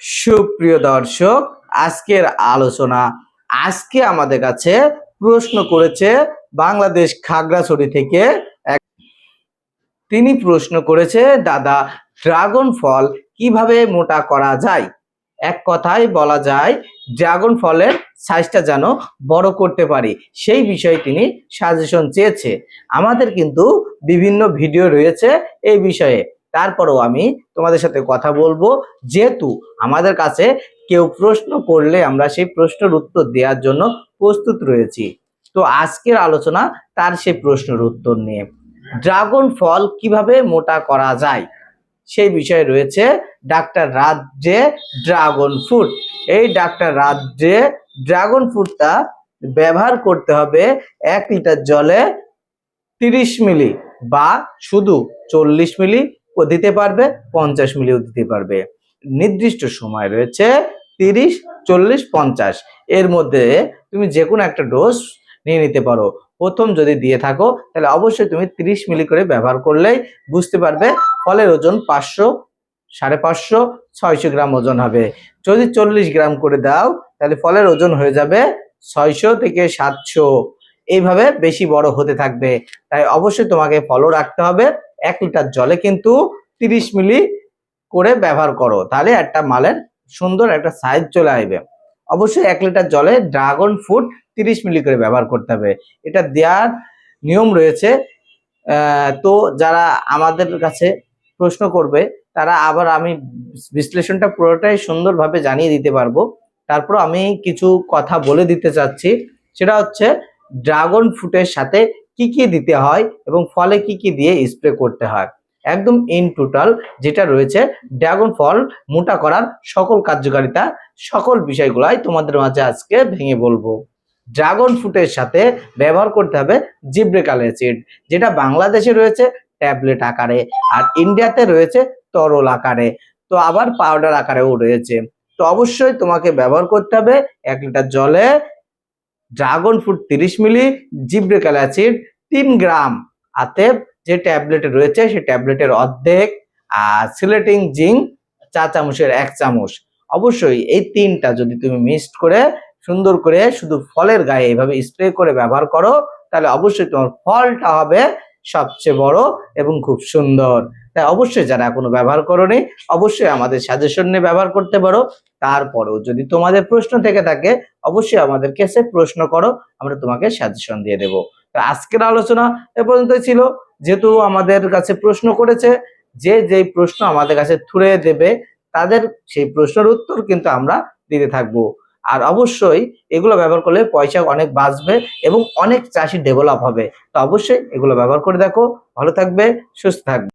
সুপ্রিয় দর্শক, আজকের আলোচনা, আজকে আমাদের কাছে প্রশ্ন করেছে বাংলাদেশ খাগড়াছড়ি থেকে এক তিনি প্রশ্ন করেছে, দাদা, ড্রাগন ফল কীভাবে মোটা করা যায়? এক কথায় বলা যায়, ড্রাগন ফলের সাইজটা যেন বড় করতে পারি। সেই বিষয়ে তিনি সাজেশন চেয়েছে। আমাদের কিন্তু বিভিন্ন ভিডিও রয়েছে এই বিষয়ে। তারপরেও আমি তোমাদের সাথে কথা বলব। যেহেতু আমাদের কাছে কেউ প্রশ্ন করলে আমরা সেই প্রশ্নের উত্তর দেওয়ার জন্য প্রস্তুত রয়েছি। তো আজকের আলোচনা তার সেই প্রশ্নের উত্তর নিয়ে। ড্রাগন ফল কীভাবে মোটা করা যায়? সেই বিষয়ে রয়েছে ডাক্তার রাজ্যে ড্রাগন ফ্রুট। এই ডাক্তার রাজ্যে ড্রাগন ফ্রুটটা ব্যবহার করতে হবে এক লিটার জলে তিরিশ মিলি বা শুধু চল্লিশ মিলি দিতে পারবে, পঞ্চাশ মিলিও দিতে পারবে। নির্দিষ্ট সময় রয়েছে তিরিশ, চল্লিশ, পঞ্চাশ। এর মধ্যে তুমি যে কোনো একটা ডোজ নিয়ে নিতে পারো। প্রথম যদি দিয়ে থাকো, তাহলে অবশ্যই তুমি তিরিশ মিলি করে ব্যবহার করলেই বুঝতে পারবে ফলের ওজন পাঁচশো, সাড়ে পাঁচশো, ছয়শো গ্রাম ওজন হবে। যদি চল্লিশ গ্রাম করে দাও, তাহলে ফলের ওজন হয়ে যাবে ছয়শো থেকে সাতশো। এইভাবে বেশি বড় হতে থাকবে। তাই অবশ্যই তোমাকে ফলো রাখতে হবে। এক লিটার জলে কিন্তু তিরিশ মিলি করে ব্যবহার করো। তাহলে একটা মালের সুন্দর একটা সাইজ চলে আসবে। অবশ্যই এক লিটার জলে ড্রাগন ফ্রুট তিরিশ মিলি করে ব্যবহার করতে হবে। এটা দেওয়ার নিয়ম রয়েছে। তো যারা আমাদের কাছে প্রশ্ন করবে, তারা আবার আমি বিশ্লেষণটা পুরোটাই সুন্দরভাবে জানিয়ে দিতে পারব। তারপর আমি কিছু কথা বলে দিতে চাচ্ছি। সেটা হচ্ছে ড্রাগন ফ্রুটের সাথে কি কি দিতে হয় এবং ফলে কি কি দিয়ে স্প্রে করতে হয়? একদম ইন টোটাল যেটা রয়েছে ড্রাগন ফল মোটা করার সকল কার্যকারিতা, সকল বিষয়গুলাই তোমাদের মাঝে আজকে ভেঙে বলব। ড্রাগন ফ্রুটের সাথে ব্যবহার করতে হবে জিব্রেকাল অ্যাসিড যেটা বাংলাদেশে রয়েছে ট্যাবলেট আকারে আর ইন্ডিয়াতে রয়েছে তরল আকারে। তো আবার পাউডার আকারেও রয়েছে। তো অবশ্যই তোমাকে ব্যবহার করতে হবে এক লিটার জলে ড্রাগন ফ্রুট তিরিশ মিলি জিব্রেকাল অ্যাসিড তিন গ্রাম। আতেপ যে ট্যাবলেটে রয়েছে, সেই ট্যাবলেটের অর্ধেক, আর সিলেটিং জিঙ্ক চা চামচের এক চামচ। অবশ্যই এই তিনটা যদি তুমি মিক্সড করে, সুন্দর করে শুধু ফলের গায়ে এইভাবে স্প্রে করে ব্যবহার করো, তাহলে অবশ্যই তোমার ফলটা হবে সবচেয়ে বড় এবং খুব সুন্দর। তাই অবশ্যই যারা এখনও ব্যবহার করোনি, অবশ্যই আমাদের সাজেশন নিয়ে ব্যবহার করতে পারো। তারপরেও যদি তোমাদের প্রশ্ন থেকে থাকে, অবশ্যই আমাদের কাছে প্রশ্ন করো, আমরা তোমাকে সাজেশন দিয়ে দেবো। তো আজকের আলোচনা এ পর্যন্ত ছিল। যেহেতু আমাদের কাছে প্রশ্ন করেছে, যে যেই প্রশ্ন আমাদের কাছে থুড়ে দেবে, তাদের সেই প্রশ্নের উত্তর কিন্তু আমরা দিতে থাকব। আর অবশ্যই এগুলো ব্যবহার করলে পয়সা অনেক বাঁচবে এবং অনেক চাষি ডেভেলপ হবে। তো অবশ্যই এগুলো ব্যবহার করে দেখো। ভালো থাকবে, সুস্থ থাকবে।